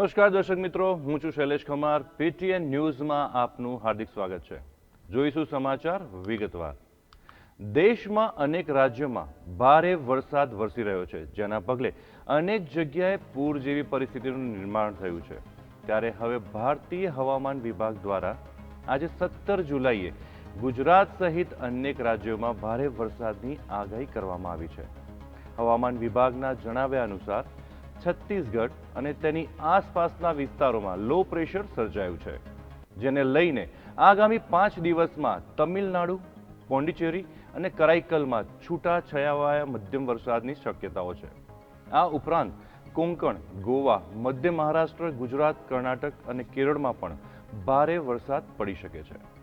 નમસ્કાર દર્શક મિત્રો, હું છું શૈલેષ ખમાર. પીટીએન ન્યૂઝમાં આપનું હાર્દિક સ્વાગત છે. જોઈશું સમાચાર વિગતવાર. દેશમાં અનેક રાજ્યોમાં ભારે વરસાદ વરસી રહ્યો છે, જેના પગલે અનેક જગ્યાએ પૂર જેવી પરિસ્થિતિનું નિર્માણ થયું છે. ત્યારે હવે ભારતીય હવામાન વિભાગ દ્વારા આજે સત્તર જુલાઈએ ગુજરાત સહિત અનેક રાજ્યોમાં ભારે વરસાદની આગાહી કરવામાં આવી છે. હવામાન વિભાગના જણાવ્યા અનુસાર છત્તીસગઢ અને તેની આસપાસના વિસ્તારોમાં લો પ્રેશર સર્જાયું છે. જેને લઈને આગામી પાંચ દિવસમાં તમિલનાડુ, પોંડિચેરી અને કરાઈકલમાં છૂટા છવાયા મધ્યમ વરસાદની શક્યતાઓ છે. આ ઉપરાંત કોંકણ, ગોવા, મધ્ય મહારાષ્ટ્ર, ગુજરાત, કર્ણાટક અને કેરળમાં પણ ભારે વરસાદ પડી શકે છે.